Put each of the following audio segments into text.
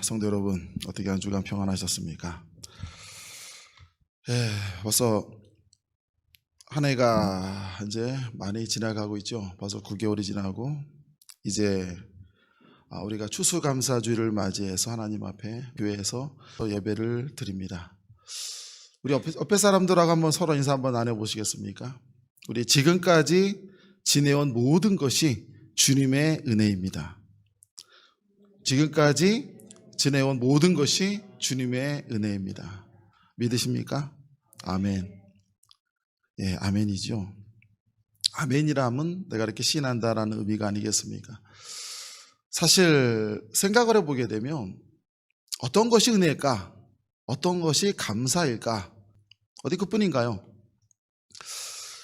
성도 여러분, 어떻게 한 주간 평안하셨습니까? 예, 벌써 한 해가 이제 많이 지나가고 있죠. 벌써 9개월이 지나고 이제 아, 우리가 추수감사주의를 맞이해서 하나님 앞에 교회에서 또 예배를 드립니다. 우리 옆에, 옆에 사람들하고 한번 서로 인사 한번 나눠 보시겠습니까? 우리 지금까지 지내온 모든 것이 주님의 은혜입니다. 지금까지 지내온 모든 것이 주님의 은혜입니다. 믿으십니까? 아멘. 예, 아멘이죠. 아멘이라면 내가 이렇게 신한다라는 의미가 아니겠습니까? 사실 생각을 해보게 되면 어떤 것이 은혜일까? 어떤 것이 감사일까? 어디 그뿐인가요?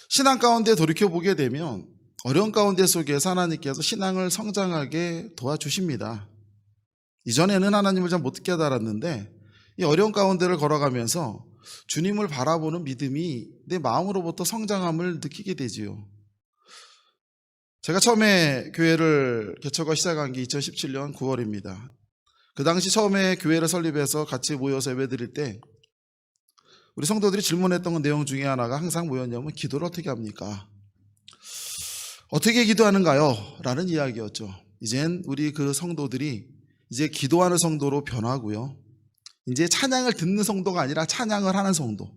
신앙 가운데 돌이켜보게 되면 어려운 가운데 속에서 하나님께서 신앙을 성장하게 도와주십니다. 이전에는 하나님을 잘못 듣게 알았는데 이 어려운 가운데를 걸어가면서 주님을 바라보는 믿음이 내 마음으로부터 성장함을 느끼게 되지요. 제가 처음에 교회를 개척을 시작한 게 2017년 9월입니다. 그 당시 처음에 교회를 설립해서 같이 모여서 예배 드릴 때 우리 성도들이 질문했던 내용 중에 하나가 항상 뭐였냐면 기도를 어떻게 합니까? 어떻게 기도하는가요? 라는 이야기였죠. 이젠 우리 그 성도들이 이제 기도하는 성도로 변하고요. 이제 찬양을 듣는 성도가 아니라 찬양을 하는 성도.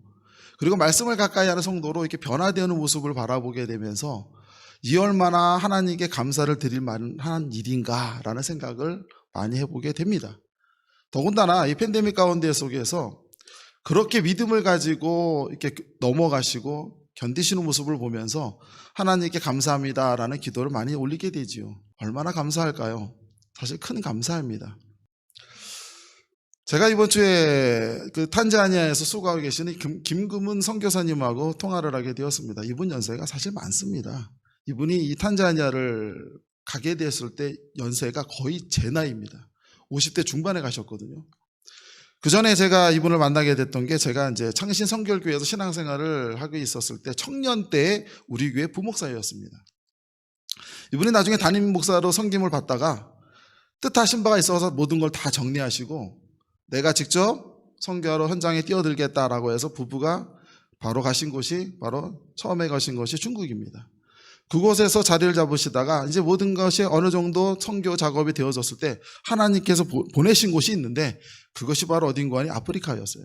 그리고 말씀을 가까이 하는 성도로 이렇게 변화되는 모습을 바라보게 되면서 이 얼마나 하나님께 감사를 드릴 만한 일인가라는 생각을 많이 해보게 됩니다. 더군다나 이 팬데믹 가운데 속에서 그렇게 믿음을 가지고 이렇게 넘어가시고 견디시는 모습을 보면서 하나님께 감사합니다라는 기도를 많이 올리게 되지요. 얼마나 감사할까요? 사실 큰 감사입니다. 제가 이번 주에 그 탄자니아에서 수고하고 계시는 김, 김금은 선교사님하고 통화를 하게 되었습니다. 이분 연세가 사실 많습니다. 이분이 이 탄자니아를 가게 됐을 때 연세가 거의 제 나이입니다. 50대 중반에 가셨거든요. 그 전에 제가 이분을 만나게 됐던 게 제가 이제 창신 성결교회에서 신앙생활을 하고 있었을 때 청년 때 우리 교회 부목사였습니다. 이분이 나중에 담임 목사로 성김을 받다가 뜻하신 바가 있어서 모든 걸 다 정리하시고 내가 직접 성교하러 현장에 뛰어들겠다라고 해서 부부가 바로 가신 곳이 바로 처음에 가신 것이 중국입니다. 그곳에서 자리를 잡으시다가 이제 모든 것이 어느 정도 성교 작업이 되어졌을 때 하나님께서 보내신 곳이 있는데 그것이 바로 어딘가 하니 아프리카였어요.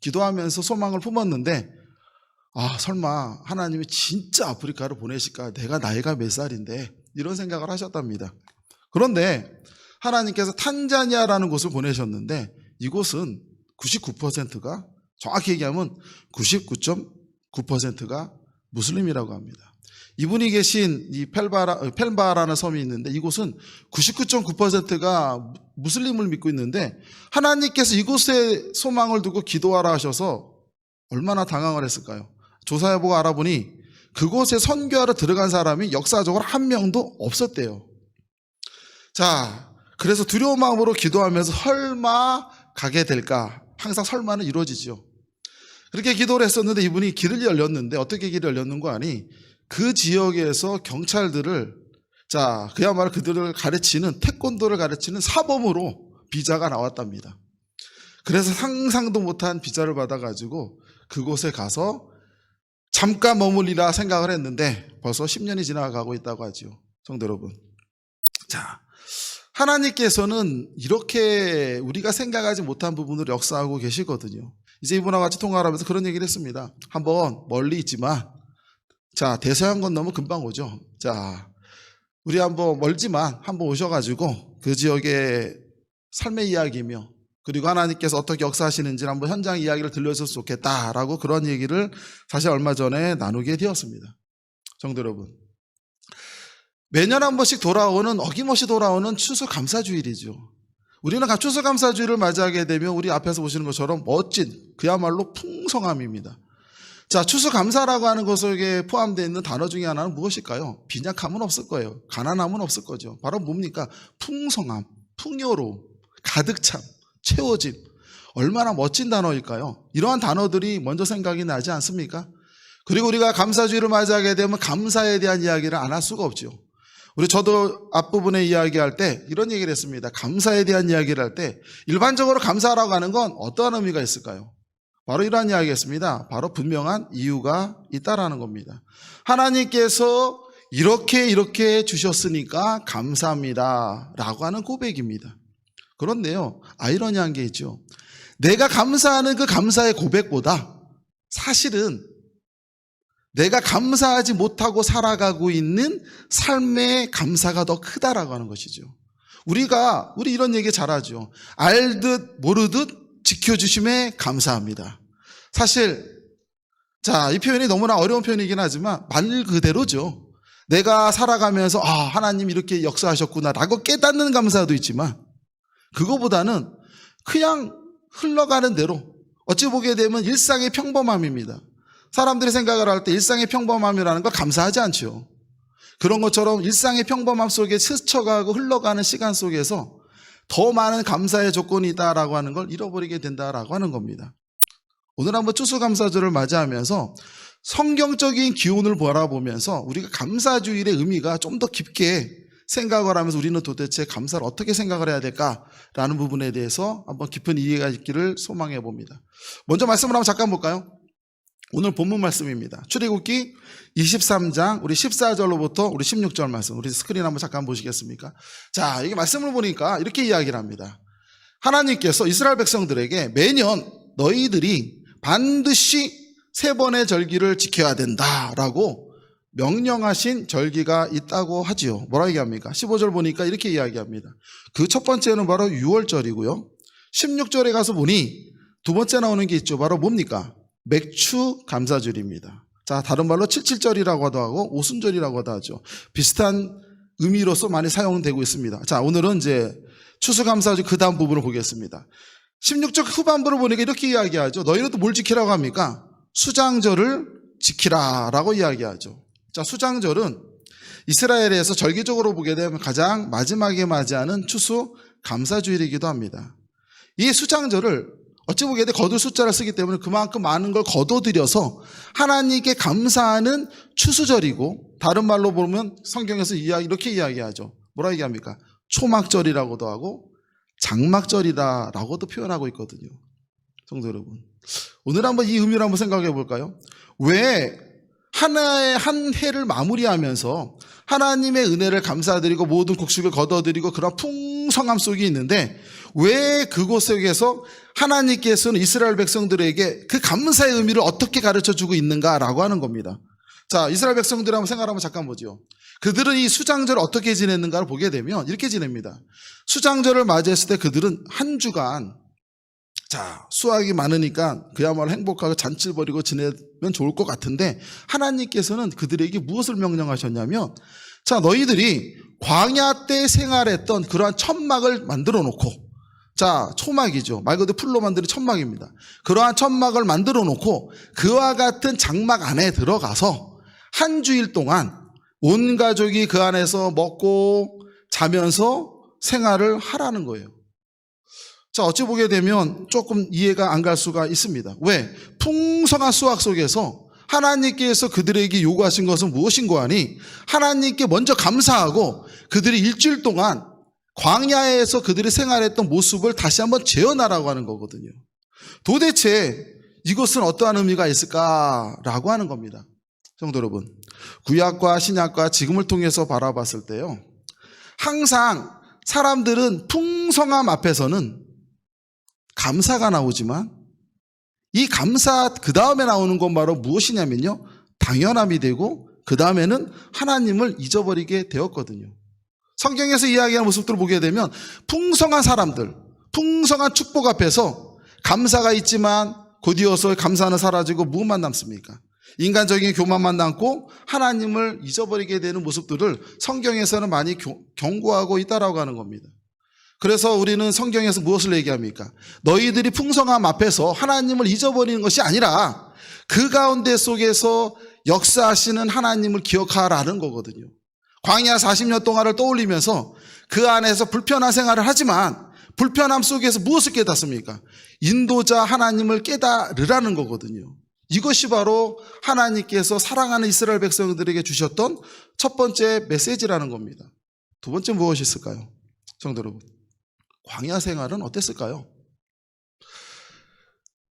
기도하면서 소망을 품었는데 아 설마 하나님이 진짜 아프리카로 보내실까? 내가 나이가 몇 살인데 이런 생각을 하셨답니다. 그런데 하나님께서 탄자니아라는 곳을 보내셨는데 이곳은 99%가 정확히 얘기하면 99.9%가 무슬림이라고 합니다. 이분이 계신 이 펠바라, 펠바라는 섬이 있는데 이곳은 99.9%가 무슬림을 믿고 있는데 하나님께서 이곳에 소망을 두고 기도하라 하셔서 얼마나 당황을 했을까요? 조사해보고 알아보니 그곳에 선교하러 들어간 사람이 역사적으로 한 명도 없었대요. 자, 그래서 두려운 마음으로 기도하면서 설마 가게 될까? 항상 설마는 이루어지죠. 그렇게 기도를 했었는데 이분이 길을 열렸는데 어떻게 길을 열렸는 거 아니? 그 지역에서 경찰들을 자 그야말로 그들을 가르치는 태권도를 가르치는 사범으로 비자가 나왔답니다. 그래서 상상도 못한 비자를 받아가지고 그곳에 가서 잠깐 머물리라 생각을 했는데 벌써 10년이 지나가고 있다고 하죠. 성도 여러분. 자, 하나님께서는 이렇게 우리가 생각하지 못한 부분을 역사하고 계시거든요. 이제 이분하고 같이 통화를 하면서 그런 얘기를 했습니다. 한번 멀리 있지만 자, 대서양 건너면 금방 오죠. 자, 우리 한번 멀지만 한번 오셔가지고 그 지역의 삶의 이야기며 그리고 하나님께서 어떻게 역사하시는지 한번 현장 이야기를 들려줬으면 좋겠다라고 그런 얘기를 사실 얼마 전에 나누게 되었습니다. 성도 여러분. 매년 한 번씩 돌아오는 어김없이 돌아오는 추수감사주일이죠. 우리는 추수감사주일을 맞이하게 되면 우리 앞에서 보시는 것처럼 멋진 그야말로 풍성함입니다. 자, 추수감사라고 하는 것에 포함되어 있는 단어 중에 하나는 무엇일까요? 빈약함은 없을 거예요. 가난함은 없을 거죠. 바로 뭡니까? 풍성함, 풍요로움, 가득참, 채워짐. 얼마나 멋진 단어일까요? 이러한 단어들이 먼저 생각이 나지 않습니까? 그리고 우리가 감사주의를 맞이하게 되면 감사에 대한 이야기를 안 할 수가 없죠. 우리 저도 앞부분에 이야기할 때 이런 얘기를 했습니다. 감사에 대한 이야기를 할 때 일반적으로 감사하라고 하는 건 어떠한 의미가 있을까요? 바로 이러한 이야기였습니다. 바로 분명한 이유가 있다라는 겁니다. 하나님께서 이렇게 이렇게 주셨으니까 감사합니다. 라고 하는 고백입니다. 그런데요, 아이러니한 게 있죠. 내가 감사하는 그 감사의 고백보다 사실은 내가 감사하지 못하고 살아가고 있는 삶의 감사가 더 크다라고 하는 것이죠. 우리가, 우리 이런 얘기 잘하죠. 알듯 모르듯 지켜주심에 감사합니다. 사실, 자, 이 표현이 너무나 어려운 표현이긴 하지만 말 그대로죠. 내가 살아가면서, 아, 하나님 이렇게 역사하셨구나, 라고 깨닫는 감사도 있지만, 그거보다는 그냥 흘러가는 대로, 어찌 보게 되면 일상의 평범함입니다. 사람들이 생각을 할 때 일상의 평범함이라는 걸 감사하지 않죠. 그런 것처럼 일상의 평범함 속에 스쳐가고 흘러가는 시간 속에서 더 많은 감사의 조건이 있다라고 하는 걸 잃어버리게 된다라고 하는 겁니다. 오늘 한번 추수감사절을 맞이하면서 성경적인 기운을 바라보면서 우리가 감사주일의 의미가 좀 더 깊게 생각을 하면서 우리는 도대체 감사를 어떻게 생각을 해야 될까라는 부분에 대해서 한번 깊은 이해가 있기를 소망해 봅니다. 먼저 말씀을 한번 잠깐 볼까요? 오늘 본문 말씀입니다. 출애굽기 23장 우리 14절로부터 우리 16절 말씀 우리 스크린 한번 잠깐 보시겠습니까? 자, 이게 말씀을 보니까 이렇게 이야기를 합니다. 하나님께서 이스라엘 백성들에게 매년 너희들이 반드시 세 번의 절기를 지켜야 된다라고 명령하신 절기가 있다고 하지요. 뭐라 얘기합니까? 15절 보니까 이렇게 이야기합니다. 그 첫 번째는 바로 6월절이고요. 16절에 가서 보니 두 번째 나오는 게 있죠. 바로 뭡니까? 맥추 감사절입니다. 자, 다른 말로 77절이라고도 하고 오순절이라고도 하죠. 비슷한 의미로서 많이 사용되고 있습니다. 자, 오늘은 이제 추수감사절 그 다음 부분을 보겠습니다. 16절 후반부를 보니까 이렇게 이야기하죠. 너희는 또 뭘 지키라고 합니까? 수장절을 지키라라고 이야기하죠. 자, 수장절은 이스라엘에서 절기적으로 보게 되면 가장 마지막에 맞이하는 추수 감사주일이기도 합니다. 이 수장절을 어찌 보게 돼 거둘 숫자를 쓰기 때문에 그만큼 많은 걸 거둬들여서 하나님께 감사하는 추수절이고 다른 말로 보면 성경에서 이렇게 이야기하죠. 뭐라 얘기합니까? 초막절이라고도 하고 장막절이다라고도 표현하고 있거든요. 성도 여러분. 오늘 한번 이 의미를 한번 생각해 볼까요? 왜 하나의 한 해를 마무리하면서 하나님의 은혜를 감사드리고 모든 곡식을 거둬들이고 그런 풍성함 속에 있는데 왜 그곳 속에서 하나님께서는 이스라엘 백성들에게 그 감사의 의미를 어떻게 가르쳐 주고 있는가라고 하는 겁니다. 자, 이스라엘 백성들 한번 생각하면 잠깐 보죠. 그들은 이 수장절을 어떻게 지냈는가를 보게 되면 이렇게 지냅니다. 수장절을 맞이했을 때 그들은 한 주간 자, 수확이 많으니까 그야말로 행복하고 잔치를 벌이고 지내면 좋을 것 같은데 하나님께서는 그들에게 무엇을 명령하셨냐면 자, 너희들이 광야 때 생활했던 그러한 천막을 만들어 놓고 자, 초막이죠. 말 그대로 풀로 만드는 천막입니다. 그러한 천막을 만들어 놓고 그와 같은 장막 안에 들어가서 한 주일 동안 온 가족이 그 안에서 먹고 자면서 생활을 하라는 거예요. 자, 어찌 보게 되면 조금 이해가 안 갈 수가 있습니다. 왜? 풍성한 수확 속에서 하나님께서 그들에게 요구하신 것은 무엇인고 하니 하나님께 먼저 감사하고 그들이 일주일 동안 광야에서 그들이 생활했던 모습을 다시 한번 재현하라고 하는 거거든요. 도대체 이것은 어떠한 의미가 있을까라고 하는 겁니다. 성도 여러분, 구약과 신약과 지금을 통해서 바라봤을 때요. 항상 사람들은 풍성함 앞에서는 감사가 나오지만 이 감사 그 다음에 나오는 건 바로 무엇이냐면요. 당연함이 되고 그 다음에는 하나님을 잊어버리게 되었거든요. 성경에서 이야기하는 모습들을 보게 되면 풍성한 사람들, 풍성한 축복 앞에서 감사가 있지만 곧이어서 감사는 사라지고 무엇만 남습니까? 인간적인 교만만 남고 하나님을 잊어버리게 되는 모습들을 성경에서는 많이 교- 경고하고 있다라고 하는 겁니다. 그래서 우리는 성경에서 무엇을 얘기합니까? 너희들이 풍성함 앞에서 하나님을 잊어버리는 것이 아니라 그 가운데 속에서 역사하시는 하나님을 기억하라는 거거든요. 광야 40년 동안을 떠올리면서 그 안에서 불편한 생활을 하지만 불편함 속에서 무엇을 깨닫습니까? 인도자 하나님을 깨달으라는 거거든요. 이것이 바로 하나님께서 사랑하는 이스라엘 백성들에게 주셨던 첫 번째 메시지라는 겁니다. 두 번째 무엇이 있을까요? 성도 여러분. 광야 생활은 어땠을까요?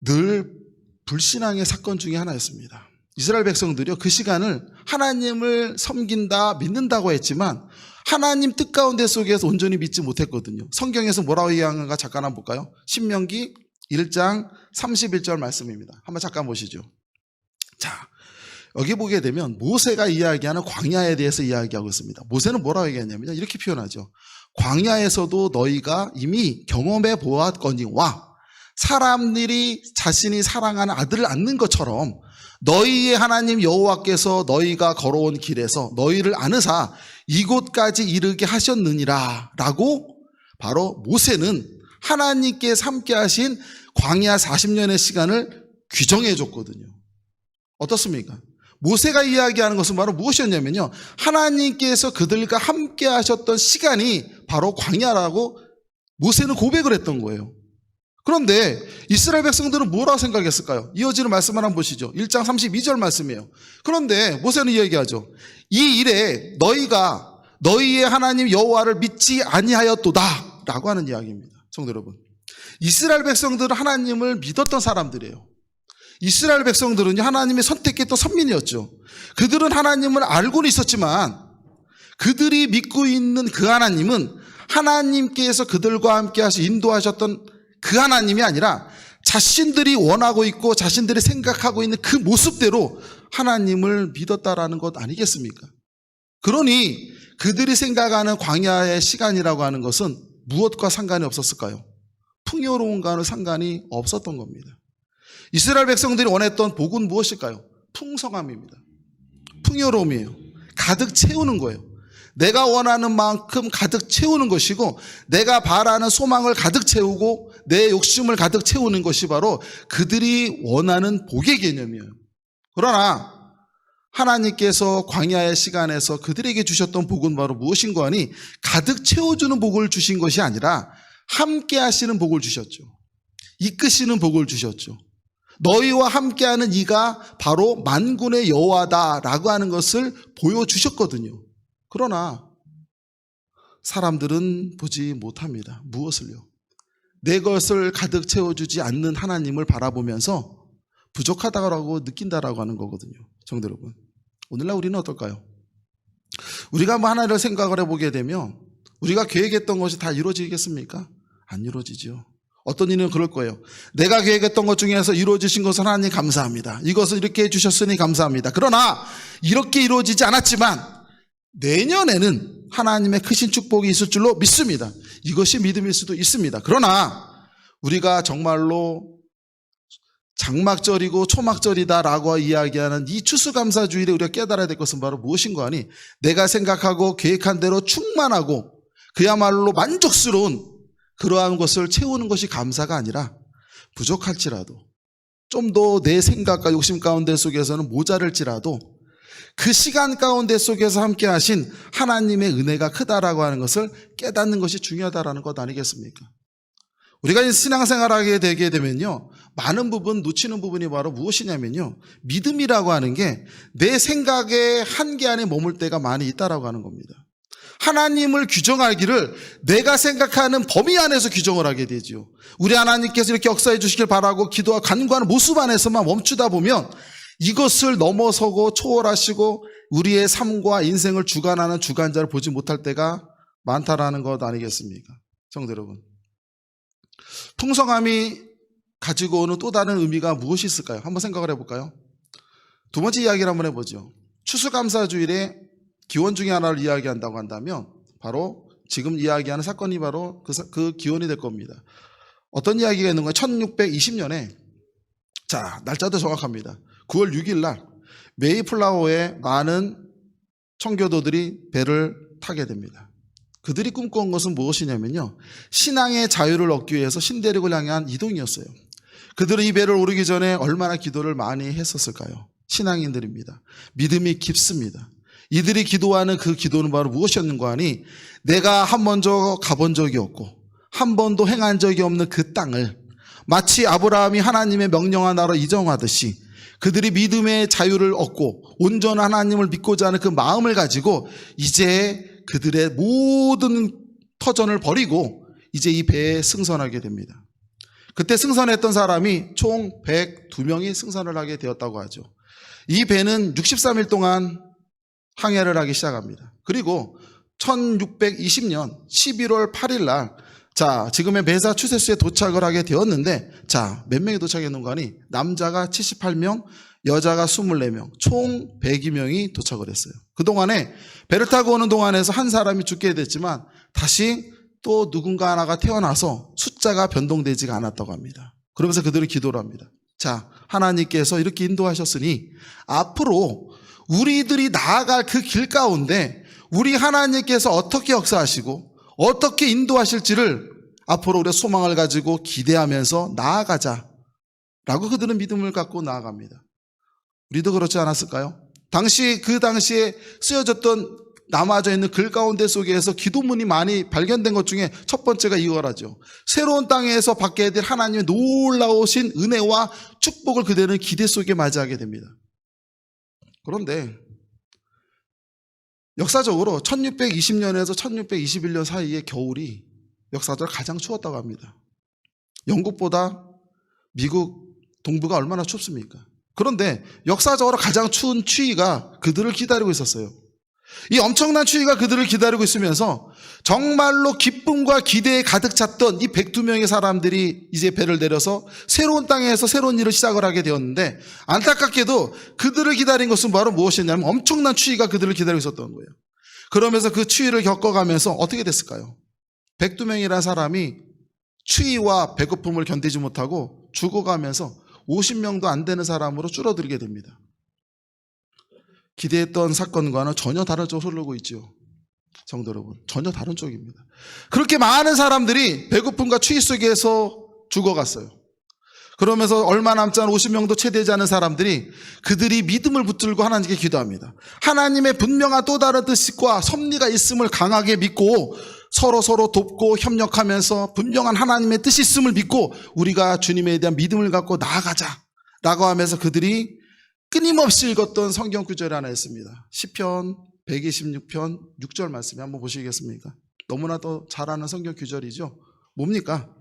늘 불신앙의 사건 중에 하나였습니다. 이스라엘 백성들이요, 그 시간을 하나님을 섬긴다, 믿는다고 했지만, 하나님 뜻 가운데 속에서 온전히 믿지 못했거든요. 성경에서 뭐라고 이야기하는가 잠깐 한번 볼까요? 신명기 1장 31절 말씀입니다. 한번 잠깐 보시죠. 자, 여기 보게 되면 모세가 이야기하는 광야에 대해서 이야기하고 있습니다. 모세는 뭐라고 얘기했냐면요. 이렇게 표현하죠. 광야에서도 너희가 이미 경험해 보았거니와 사람들이 자신이 사랑하는 아들을 안는 것처럼 너희의 하나님 여호와께서 너희가 걸어온 길에서 너희를 아느사 이곳까지 이르게 하셨느니라 라고 바로 모세는 하나님께 함께 하신 광야 40년의 시간을 규정해 줬거든요. 어떻습니까? 모세가 이야기하는 것은 바로 무엇이었냐면요. 하나님께서 그들과 함께 하셨던 시간이 바로 광야라고 모세는 고백을 했던 거예요. 그런데 이스라엘 백성들은 뭐라고 생각했을까요? 이어지는 말씀을 한번 보시죠. 1장 32절 말씀이에요. 그런데 모세는 이야기하죠. 이 일에 너희가 너희의 하나님 여호와를 믿지 아니하였도다 라고 하는 이야기입니다. 성도 여러분. 이스라엘 백성들은 하나님을 믿었던 사람들이에요. 이스라엘 백성들은 하나님의 선택했던 선민이었죠. 그들은 하나님을 알고는 있었지만 그들이 믿고 있는 그 하나님은 하나님께서 그들과 함께 하시 인도하셨던 그 하나님이 아니라 자신들이 원하고 있고 자신들이 생각하고 있는 그 모습대로 하나님을 믿었다라는 것 아니겠습니까? 그러니 그들이 생각하는 광야의 시간이라고 하는 것은 무엇과 상관이 없었을까요? 풍요로운가는 상관이 없었던 겁니다. 이스라엘 백성들이 원했던 복은 무엇일까요? 풍성함입니다. 풍요로움이에요. 가득 채우는 거예요. 내가 원하는 만큼 가득 채우는 것이고 내가 바라는 소망을 가득 채우고 내 욕심을 가득 채우는 것이 바로 그들이 원하는 복의 개념이에요. 그러나 하나님께서 광야의 시간에서 그들에게 주셨던 복은 바로 무엇인가 하니 가득 채워주는 복을 주신 것이 아니라 함께 하시는 복을 주셨죠. 이끄시는 복을 주셨죠. 너희와 함께하는 이가 바로 만군의 여호와다라고 하는 것을 보여주셨거든요. 그러나 사람들은 보지 못합니다. 무엇을요? 내 것을 가득 채워주지 않는 하나님을 바라보면서 부족하다고 느낀다라고 하는 거거든요. 정도 여러분. 오늘날 우리는 어떨까요? 우리가 뭐 하나를 생각을 해보게 되면 우리가 계획했던 것이 다 이루어지겠습니까? 안 이루어지죠. 어떤 이는 그럴 거예요. 내가 계획했던 것 중에서 이루어지신 것은 하나님 감사합니다. 이것을 이렇게 해주셨으니 감사합니다. 그러나 이렇게 이루어지지 않았지만 내년에는 하나님의 크신 축복이 있을 줄로 믿습니다. 이것이 믿음일 수도 있습니다. 그러나 우리가 정말로 장막절이고 초막절이다라고 이야기하는 이 추수감사주일에 우리가 깨달아야 될 것은 바로 무엇인가 하니 내가 생각하고 계획한 대로 충만하고 그야말로 만족스러운 그러한 것을 채우는 것이 감사가 아니라 부족할지라도 좀 더 내 생각과 욕심 가운데 속에서는 모자랄지라도 그 시간 가운데 속에서 함께 하신 하나님의 은혜가 크다라고 하는 것을 깨닫는 것이 중요하다라는 것 아니겠습니까? 우리가 이 신앙생활하게 되게 되면요. 많은 부분 놓치는 부분이 바로 무엇이냐면요. 믿음이라고 하는 게 내 생각의 한계 안에 머물 때가 많이 있다라고 하는 겁니다. 하나님을 규정하기를 내가 생각하는 범위 안에서 규정을 하게 되지요. 우리 하나님께서 이렇게 역사해 주시길 바라고 기도와 간구하는 모습 안에서만 멈추다 보면 이것을 넘어서고 초월하시고 우리의 삶과 인생을 주관하는 주관자를 보지 못할 때가 많다라는 것 아니겠습니까? 성도 여러분. 풍성함이 가지고 오는 또 다른 의미가 무엇이 있을까요? 한번 생각을 해볼까요? 두 번째 이야기를 한번 해보죠. 추수감사주일에 기원 중에 하나를 이야기한다고 한다면 바로 지금 이야기하는 사건이 바로 그, 사- 그 기원이 될 겁니다. 어떤 이야기가 있는 거예요? 1620년에 자 날짜도 정확합니다. 9월 6일 날 메이플라워에 많은 청교도들이 배를 타게 됩니다. 그들이 꿈꿔온 것은 무엇이냐면요. 신앙의 자유를 얻기 위해서 신대륙을 향한 이동이었어요. 그들은 이 배를 오르기 전에 얼마나 기도를 많이 했었을까요? 신앙인들입니다. 믿음이 깊습니다. 이들이 기도하는 그 기도는 바로 무엇이었는가 하니 내가 한 번도 가본 적이 없고 한 번도 행한 적이 없는 그 땅을 마치 아브라함이 하나님의 명령한 나라 이정하듯이 그들이 믿음의 자유를 얻고 온전한 하나님을 믿고자 하는 그 마음을 가지고 이제 그들의 모든 터전을 버리고 이제 이 배에 승선하게 됩니다. 그때 승선했던 사람이 총 102명이 승선을 하게 되었다고 하죠. 이 배는 63일 동안 항해를 하기 시작합니다. 그리고 1620년 11월 8일 날 자, 지금의 메사 추세수에 도착을 하게 되었는데 자, 몇 명이 도착했는가 하니 남자가 78명, 여자가 24명, 총 102명이 도착을 했어요. 그동안에 배를 타고 오는 동안에서 한 사람이 죽게 됐지만 다시 또 누군가 하나가 태어나서 숫자가 변동되지가 않았다고 합니다. 그러면서 그들은 기도를 합니다. 자, 하나님께서 이렇게 인도하셨으니 앞으로 우리들이 나아갈 그 길 가운데 우리 하나님께서 어떻게 역사하시고 어떻게 인도하실지를 앞으로 우리의 소망을 가지고 기대하면서 나아가자. 라고 그들은 믿음을 갖고 나아갑니다. 우리도 그렇지 않았을까요? 당시, 그 당시에 쓰여졌던 남아져 있는 글 가운데 속에서 기도문이 많이 발견된 것 중에 첫 번째가 이거라죠. 새로운 땅에서 받게 될 하나님의 놀라우신 은혜와 축복을 그들은 기대 속에 맞이하게 됩니다. 그런데 역사적으로 1620년에서 1621년 사이의 겨울이 역사적으로 가장 추웠다고 합니다. 영국보다 미국 동부가 얼마나 춥습니까? 그런데 역사적으로 가장 추운 추위가 그들을 기다리고 있었어요. 이 엄청난 추위가 그들을 기다리고 있으면서 정말로 기쁨과 기대에 가득 찼던 이 102명의 사람들이 이제 배를 내려서 새로운 땅에서 새로운 일을 시작을 하게 되었는데 안타깝게도 그들을 기다린 것은 바로 무엇이냐면 엄청난 추위가 그들을 기다리고 있었던 거예요. 그러면서 그 추위를 겪어가면서 어떻게 됐을까요? 102명이라는 사람이 추위와 배고픔을 견디지 못하고 죽어가면서 50명도 안 되는 사람으로 줄어들게 됩니다. 기대했던 사건과는 전혀 다른 쪽으로 흐르고 있죠. 성도 여러분, 전혀 다른 쪽입니다. 그렇게 많은 사람들이 배고픔과 추위 속에서 죽어갔어요. 그러면서 얼마 남지 않은 50명도 채 되지 않은 사람들이 그들이 믿음을 붙들고 하나님께 기도합니다. 하나님의 분명한 또 다른 뜻과 섭리가 있음을 강하게 믿고 서로 서로 돕고 협력하면서 분명한 하나님의 뜻이 있음을 믿고 우리가 주님에 대한 믿음을 갖고 나아가자. 라고 하면서 그들이 끊임없이 읽었던 성경 구절이 하나 있습니다. 시편 126편 6절 말씀에 한번 보시겠습니까? 너무나도 잘 아는 성경 구절이죠. 뭡니까?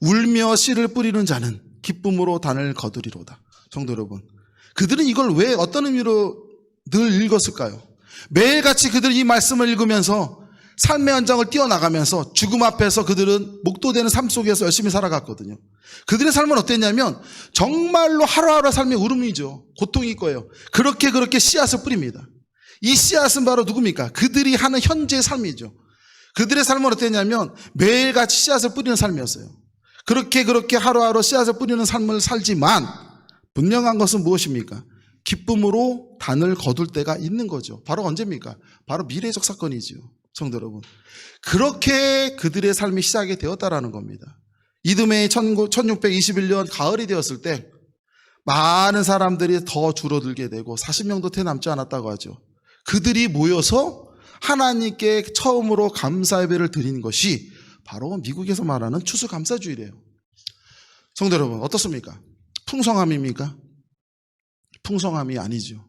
울며 씨를 뿌리는 자는 기쁨으로 단을 거두리로다. 성도 여러분. 그들은 이걸 왜 어떤 의미로 늘 읽었을까요? 매일같이 그들이 이 말씀을 읽으면서 삶의 현장을 뛰어나가면서 죽음 앞에서 그들은 목도되는 삶 속에서 열심히 살아갔거든요. 그들의 삶은 어땠냐면 정말로 하루하루 삶의 울음이죠. 고통일 거예요. 그렇게 그렇게 씨앗을 뿌립니다. 이 씨앗은 바로 누굽니까? 그들이 하는 현재의 삶이죠. 그들의 삶은 어땠냐면 매일같이 씨앗을 뿌리는 삶이었어요. 그렇게 그렇게 하루하루 씨앗을 뿌리는 삶을 살지만 분명한 것은 무엇입니까? 기쁨으로 단을 거둘 때가 있는 거죠. 바로 언제입니까? 바로 미래적 사건이지요. 성도 여러분. 그렇게 그들의 삶이 시작이 되었다라는 겁니다. 이듬해 1621년 가을이 되었을 때 많은 사람들이 더 줄어들게 되고 40명도 태 남지 않았다고 하죠. 그들이 모여서 하나님께 처음으로 감사 예배를 드린 것이 바로 미국에서 말하는 추수감사주일이에요. 성도 여러분, 어떻습니까? 풍성함입니까? 풍성함이 아니죠.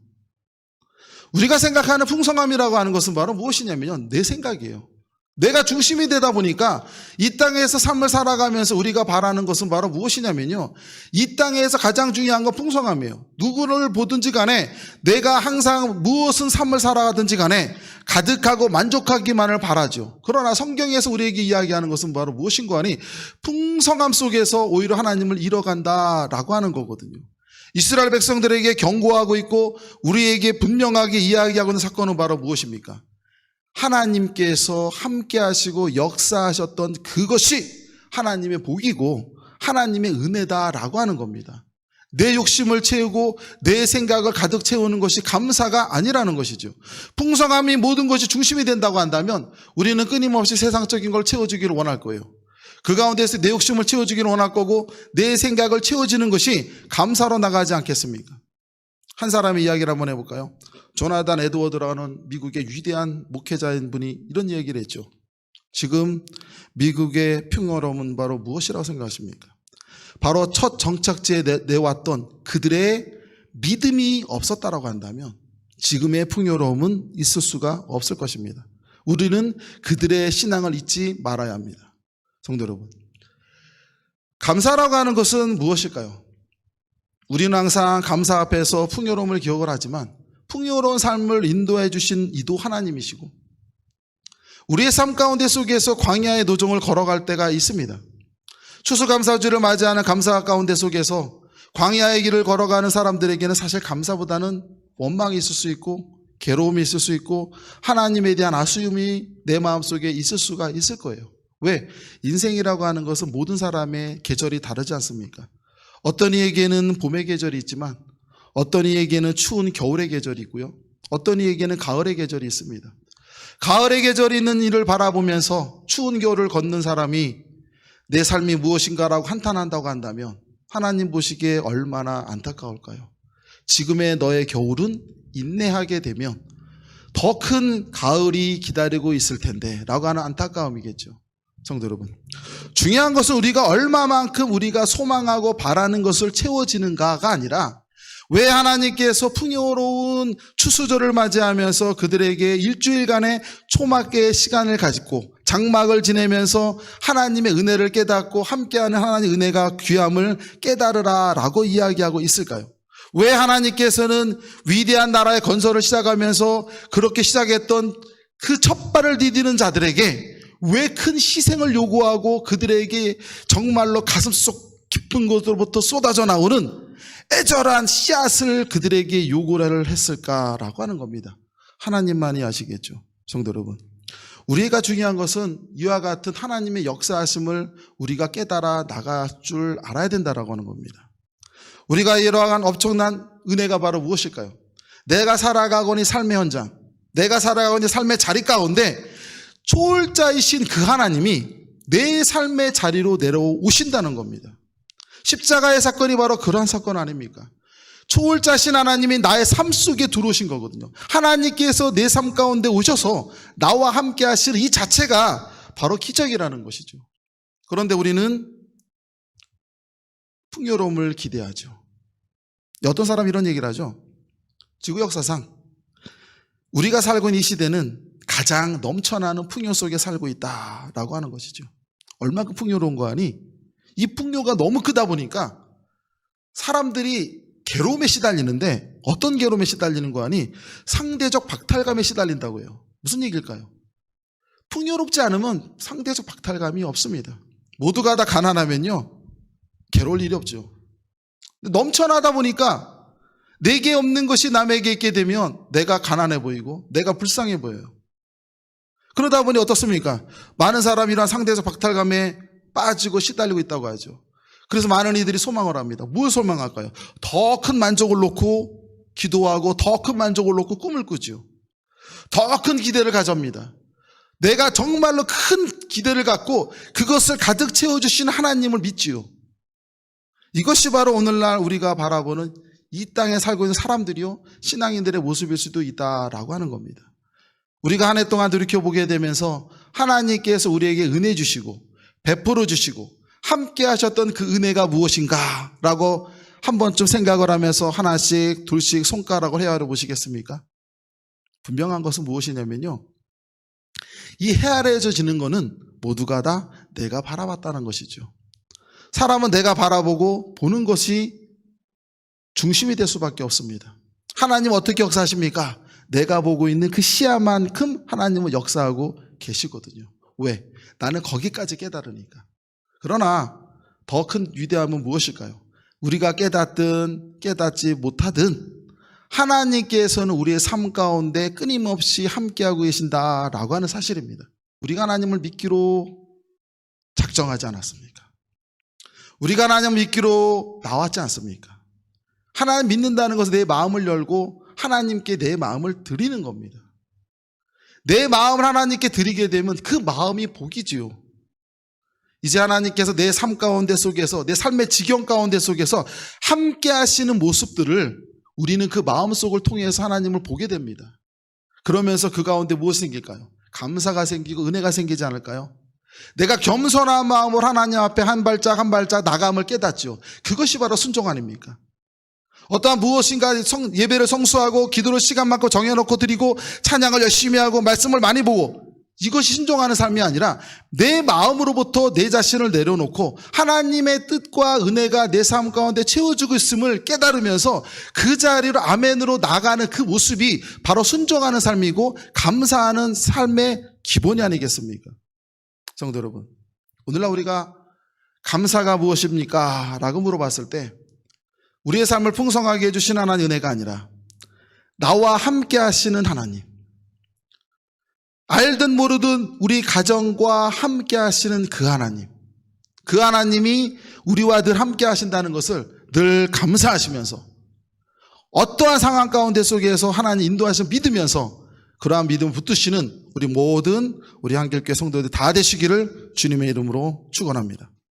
우리가 생각하는 풍성함이라고 하는 것은 바로 무엇이냐면요. 내 생각이에요. 내가 중심이 되다 보니까 이 땅에서 삶을 살아가면서 우리가 바라는 것은 바로 무엇이냐면요. 이 땅에서 가장 중요한 건 풍성함이에요. 누구를 보든지 간에 내가 항상 무엇은 삶을 살아가든지 간에 가득하고 만족하기만을 바라죠. 그러나 성경에서 우리에게 이야기하는 것은 바로 무엇인가 하니 풍성함 속에서 오히려 하나님을 잃어간다라고 하는 거거든요. 이스라엘 백성들에게 경고하고 있고 우리에게 분명하게 이야기하고 있는 사건은 바로 무엇입니까? 하나님께서 함께 하시고 역사하셨던 그것이 하나님의 복이고 하나님의 은혜다라고 하는 겁니다. 내 욕심을 채우고 내 생각을 가득 채우는 것이 감사가 아니라는 것이죠. 풍성함이 모든 것이 중심이 된다고 한다면 우리는 끊임없이 세상적인 걸 채워주기를 원할 거예요. 그 가운데서 내 욕심을 채워주기를 원할 거고 내 생각을 채워지는 것이 감사로 나가지 않겠습니까? 한 사람의 이야기를 한번 해볼까요? 조나단 에드워드라는 미국의 위대한 목회자인 분이 이런 얘기를 했죠. 지금 미국의 평화로움은 바로 무엇이라고 생각하십니까? 바로 첫 정착지에 내, 내왔던 그들의 믿음이 없었다라고 한다면 지금의 풍요로움은 있을 수가 없을 것입니다. 우리는 그들의 신앙을 잊지 말아야 합니다. 성도 여러분. 감사라고 하는 것은 무엇일까요? 우리는 항상 감사 앞에서 풍요로움을 기억을 하지만 풍요로운 삶을 인도해 주신 이도 하나님이시고 우리의 삶 가운데 속에서 광야의 노정을 걸어갈 때가 있습니다. 추수감사주를 맞이하는 감사 가운데 속에서 광야의 길을 걸어가는 사람들에게는 사실 감사보다는 원망이 있을 수 있고 괴로움이 있을 수 있고 하나님에 대한 아쉬움이 내 마음속에 있을 수가 있을 거예요. 왜? 인생이라고 하는 것은 모든 사람의 계절이 다르지 않습니까? 어떤 이에게는 봄의 계절이 있지만 어떤 이에게는 추운 겨울의 계절이 있고요. 어떤 이에게는 가을의 계절이 있습니다. 가을의 계절이 있는 일을 바라보면서 추운 겨울을 걷는 사람이 내 삶이 무엇인가라고 한탄한다고 한다면 하나님 보시기에 얼마나 안타까울까요? 지금의 너의 겨울은 인내하게 되면 더 큰 가을이 기다리고 있을 텐데 라고 하는 안타까움이겠죠. 성도 여러분. 중요한 것은 우리가 얼마만큼 우리가 소망하고 바라는 것을 채워지는가가 아니라 왜 하나님께서 풍요로운 추수절을 맞이하면서 그들에게 일주일간의 초막계의 시간을 가지고 장막을 지내면서 하나님의 은혜를 깨닫고 함께하는 하나님의 은혜가 귀함을 깨달으라 라고 이야기하고 있을까요? 왜 하나님께서는 위대한 나라의 건설을 시작하면서 그렇게 시작했던 그 첫 발을 디디는 자들에게 왜 큰 희생을 요구하고 그들에게 정말로 가슴속 깊은 곳으로부터 쏟아져 나오는 애절한 씨앗을 그들에게 요구를 했을까라고 하는 겁니다. 하나님만이 아시겠죠. 성도 여러분. 우리가 중요한 것은 이와 같은 하나님의 역사하심을 우리가 깨달아 나갈 줄 알아야 된다라고 하는 겁니다. 우리가 이러한 엄청난 은혜가 바로 무엇일까요? 내가 살아가거니 삶의 현장, 내가 살아가거니 삶의 자리 가운데 초월자이신 그 하나님이 내 삶의 자리로 내려오신다는 겁니다. 십자가의 사건이 바로 그러한 사건 아닙니까? 초월자신 하나님이 나의 삶 속에 들어오신 거거든요. 하나님께서 내 삶 가운데 오셔서 나와 함께 하실 이 자체가 바로 기적이라는 것이죠. 그런데 우리는 풍요로움을 기대하죠. 어떤 사람이 이런 얘기를 하죠. 지구 역사상 우리가 살고 있는 이 시대는 가장 넘쳐나는 풍요 속에 살고 있다라고 하는 것이죠. 얼마큼 풍요로운 거 아니? 이 풍요가 너무 크다 보니까 사람들이 괴로움에 시달리는데 어떤 괴로움에 시달리는 거 아니? 상대적 박탈감에 시달린다고 해요. 무슨 얘기일까요? 풍요롭지 않으면 상대적 박탈감이 없습니다. 모두가 다 가난하면요. 괴로울 일이 없죠. 넘쳐나다 보니까 내게 없는 것이 남에게 있게 되면 내가 가난해 보이고 내가 불쌍해 보여요. 그러다 보니 어떻습니까? 많은 사람이 이런 상대적 박탈감에 빠지고 시달리고 있다고 하죠. 그래서 많은 이들이 소망을 합니다. 뭘 소망할까요? 더 큰 만족을 놓고 기도하고 더 큰 만족을 놓고 꿈을 꾸죠. 더큰 기대를 가집니다. 내가 정말로 큰 기대를 갖고 그것을 가득 채워주신 하나님을 믿지요. 이것이 바로 오늘날 우리가 바라보는 이 땅에 살고 있는 사람들이요. 신앙인들의 모습일 수도 있다라고 하는 겁니다. 우리가 한 해 동안 돌이켜보게 되면서 하나님께서 우리에게 은혜 주시고 베풀어 주시고 함께 하셨던 그 은혜가 무엇인가 라고 한 번쯤 생각을 하면서 하나씩 둘씩 손가락을 헤아려 보시겠습니까? 분명한 것은 무엇이냐면요. 이 헤아려지는 것은 모두가 다 내가 바라봤다는 것이죠. 사람은 내가 바라보고 보는 것이 중심이 될 수밖에 없습니다. 하나님 어떻게 역사하십니까? 내가 보고 있는 그 시야만큼 하나님은 역사하고 계시거든요. 왜? 나는 거기까지 깨달으니까. 그러나 더 큰 위대함은 무엇일까요? 우리가 깨닫든 깨닫지 못하든 하나님께서는 우리의 삶 가운데 끊임없이 함께하고 계신다라고 하는 사실입니다. 우리가 하나님을 믿기로 작정하지 않았습니까? 우리가 하나님을 믿기로 나왔지 않습니까? 하나님 믿는다는 것은 내 마음을 열고 하나님께 내 마음을 드리는 겁니다. 내 마음을 하나님께 드리게 되면 그 마음이 복이지요. 이제 하나님께서 내 삶 가운데 속에서 내 삶의 지경 가운데 속에서 함께 하시는 모습들을 우리는 그 마음속을 통해서 하나님을 보게 됩니다. 그러면서 그 가운데 무엇이 생길까요? 감사가 생기고 은혜가 생기지 않을까요? 내가 겸손한 마음으로 하나님 앞에 한 발짝 한 발짝 나감을 깨닫죠. 그것이 바로 순종 아닙니까? 어떠한 무엇인가 성- 예배를 성수하고 기도를 시간 많고 정해놓고 드리고 찬양을 열심히 하고 말씀을 많이 보고 이것이 순종하는 삶이 아니라 내 마음으로부터 내 자신을 내려놓고 하나님의 뜻과 은혜가 내 삶 가운데 채워주고 있음을 깨달으면서 그 자리로 아멘으로 나가는 그 모습이 바로 순종하는 삶이고 감사하는 삶의 기본이 아니겠습니까? 성도 여러분, 오늘날 우리가 감사가 무엇입니까? 라고 물어봤을 때 우리의 삶을 풍성하게 해주신 하나님 은혜가 아니라 나와 함께 하시는 하나님. 알든 모르든 우리 가정과 함께 하시는 그 하나님. 그 하나님이 우리와 늘 함께 하신다는 것을 늘 감사하시면서 어떠한 상황 가운데 속에서 하나님 인도하심 믿으면서 그러한 믿음 붙드시는 우리 모든 우리 한길교회 성도들 다 되시기를 주님의 이름으로 축원합니다.